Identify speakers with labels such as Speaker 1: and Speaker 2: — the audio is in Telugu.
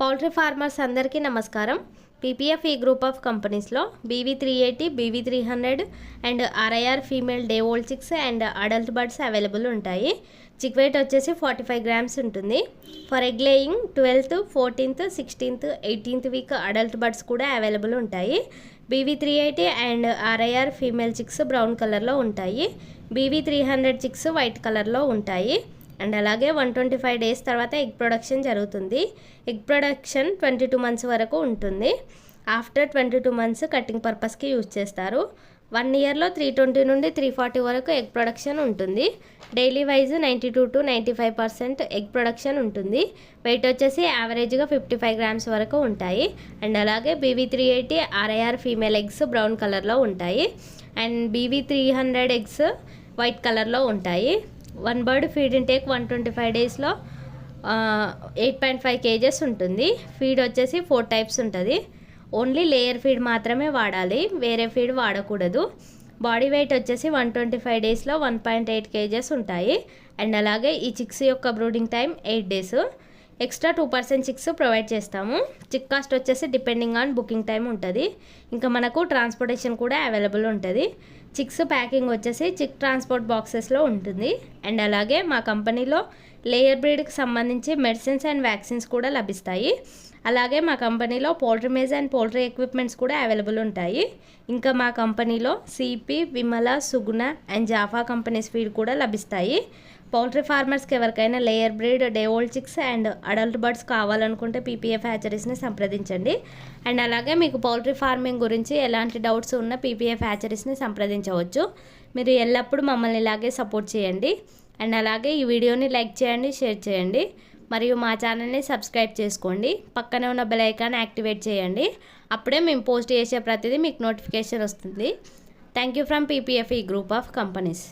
Speaker 1: పౌల్ట్రీ ఫార్మర్స్ అందరికీ నమస్కారం. పీపీఎఫ్ ఈ గ్రూప్ ఆఫ్ కంపెనీస్లో BV three eighty BV three hundred and RIR female day old chicks and adult birds available ఉంటాయి. చిక్ వెయిట్ వచ్చేసి ఫార్టీ ఫైవ్ గ్రామ్స్ ఉంటుంది. For egg laying twelfth fourteenth sixteenth eighteenth week adult birds కూడా అవైలబుల్ ఉంటాయి. BV three eighty and RIR female chicks brown కలర్లో ఉంటాయి. BV three hundred chicks white కలర్లో ఉంటాయి. అండ్ అలాగే వన్ ట్వంటీ ఫైవ్ డేస్ తర్వాత ఎగ్ ప్రొడక్షన్ జరుగుతుంది. Egg production twenty two months వరకు ఉంటుంది. After twenty two months cutting పర్పస్కి యూజ్ చేస్తారు. వన్ ఇయర్లో త్రీ ట్వంటీ నుండి త్రీ ఫార్టీ వరకు ఎగ్ ప్రొడక్షన్ ఉంటుంది. Daily wise ninety two to ninety five percent egg production ఉంటుంది. వెయిట్ వచ్చేసి యావరేజ్గా ఫిఫ్టీ ఫైవ్ గ్రామ్స్ వరకు ఉంటాయి. అండ్ అలాగే BV three eighty RIR female eggs brown కలర్లో ఉంటాయి. And BV three hundred eggs white కలర్లో ఉంటాయి. One bird feed intake one twenty five డేస్లో ఎయిట్ పాయింట్ ఫైవ్ కేజెస్ ఉంటుంది. ఫీడ్ వచ్చేసి ఫోర్ టైప్స్ ఉంటుంది. ఓన్లీ లేయర్ ఫీడ్ మాత్రమే వాడాలి. వేరే ఫీడ్ వాడకూడదు. బాడీ వెయిట్ వచ్చేసి వన్ ట్వంటీ ఫైవ్ డేస్లో వన్ పాయింట్ ఎయిట్ కేజెస్ ఉంటాయి. అండ్ అలాగే ఈ చిక్స్ యొక్క brooding time eight days extra two percent chicks provide చేస్తాము. చిక్ కాస్ట్ వచ్చేసి డిపెండింగ్ ఆన్ బుకింగ్ టైం ఉంటుంది. ఇంకా మనకు ట్రాన్స్పోర్టేషన్ కూడా అవైలబుల్ ఉంటుంది. చిక్స్ ప్యాకింగ్ వచ్చేసి చిక్ ట్రాన్స్పోర్ట్ బాక్సెస్లో ఉంటుంది. అండ్ అలాగే మా కంపెనీలో లేయర్ బ్రీడ్కి సంబంధించి మెడిసిన్స్ అండ్ వ్యాక్సిన్స్ కూడా లభిస్తాయి. అలాగే మా కంపెనీలో poultry maize and poultry equipments కూడా అవైలబుల్ ఉంటాయి. ఇంకా మా కంపెనీలో CP Vimala Suguna and Jaffa companies feed కూడా లభిస్తాయి. పౌల్ట్రీ ఫార్మర్స్కి ఎవరికైనా layer breed day old chicks and adult birds కావాలనుకుంటే పీపీఎఫ్ హ్యాచరీస్ని సంప్రదించండి. అండ్ అలాగే మీకు పౌల్ట్రీ ఫార్మింగ్ గురించి ఎలాంటి డౌట్స్ ఉన్న పీపీఎఫ్ హ్యాచరీస్ని సంప్రదించవచ్చు. మీరు ఎల్లప్పుడూ మమ్మల్ని ఇలాగే సపోర్ట్ చేయండి. అండ్ అలాగే ఈ వీడియోని లైక్ చేయండి షేర్ చేయండి. మరియు మా ఛానల్ని సబ్స్క్రైబ్ చేసుకోండి. పక్కనే ఉన్న బెల్ ఐకాన్ యాక్టివేట్ చేయండి. అప్పుడే మేము పోస్ట్ చేసే ప్రతిదీ మీకు నోటిఫికేషన్ వస్తుంది. థ్యాంక్ యూ ఫ్రమ్ పీపీఎఫ్ ఈ గ్రూప్ ఆఫ్ కంపెనీస్.